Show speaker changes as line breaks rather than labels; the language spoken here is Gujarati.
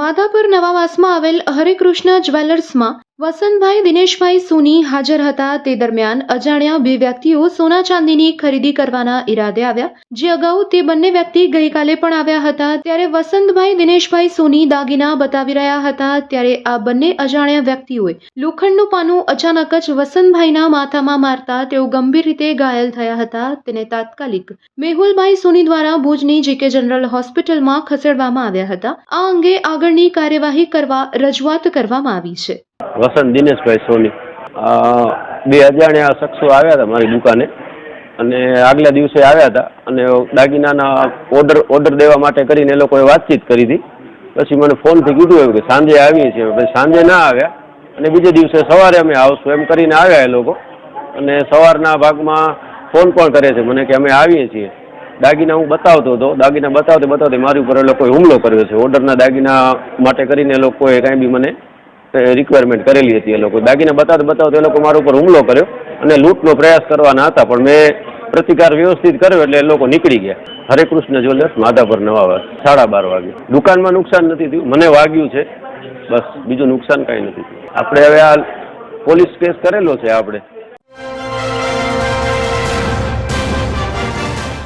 માધાપર નવાવાસમાં આવેલ હરેકૃષ્ણ જ્વેલર્સમાં વસંતભાઈ, દિનેશભાઈ, સોની હાજર હતા. તે દરમિયાન અજાણ્યા બે વ્યક્તિઓ સોના ચાંદીની ખરીદી કરવાના ઈરાદે આવ્યા. જે અગાઉ તે બંને વ્યક્તિ ગઈકાલે પણ આવ્યા હતા. ત્યારે વસંતભાઈ, દિનેશભાઈ, સોની દાગીના બતાવી રહ્યા હતા. ત્યારે આ બંને અજાણ્યા વ્યક્તિઓએ લોખંડનું પાનું અચાનક જ વસંતભાઈના માથામાં મારતા તેઓ ગંભીર રીતે ઘાયલ થયા હતા. તેને તાત્કાલિક મેહુલભાઈ, સોની દ્વારા ભુજની જીકે જનરલ હોસ્પિટલમાં ખસેડવામાં આવ્યા હતા. આ અંગે આગળની કાર્યવાહી કરવા રજૂઆત કરવામાં આવી છે.
વસંત દિનેશભાઈ સોની. બે અજાણ્યા શખ્સો આવ્યા હતા મારી દુકાને. અને આગલા દિવસે આવ્યા હતા. અને દાગીનાના ઓર્ડર ઓર્ડર દેવા માટે કરીને એ લોકોએ વાતચીત કરી હતી. પછી મને ફોનથી કીધું એવું કે સાંજે આવીએ છીએ. પછી સાંજે ના આવ્યા. અને બીજે દિવસે સવારે અમે આવશું એમ કરીને આવ્યા એ લોકો. અને સવારના ભાગમાં ફોન પણ કરે છે મને કે અમે આવીએ છીએ. દાગીના હું બતાવતો હતો. દાગીના બતાવતે બતાવતે મારી ઉપર એ લોકોએ હુમલો કર્યો છે. ઓર્ડરના દાગીના માટે કરીને લોકોએ કાંઈ બી મને રિક્વાયરમેન્ટ કરેલી હતી એ લોકો. દાગીના બતાવતા બતાવતા એ લોકો મારા ઉપર હુમલો કર્યો અને લૂંટનો પ્રયાસ કરવાના હતા. પણ મેં પ્રતિકાર વ્યવસ્થિત કર્યો એટલે એ લોકો નીકળી ગયા. હરે કૃષ્ણ જ્વેલર્સ માધાપર નવાવાસ સાડા બાર વાગે દુકાનમાં નુકસાન નથી થયું. મને વાગ્યું છે. બસ, બીજું નુકસાન કાંઈ નથી આપણે હવે આ પોલીસ કેસ કરેલો છે આપણે.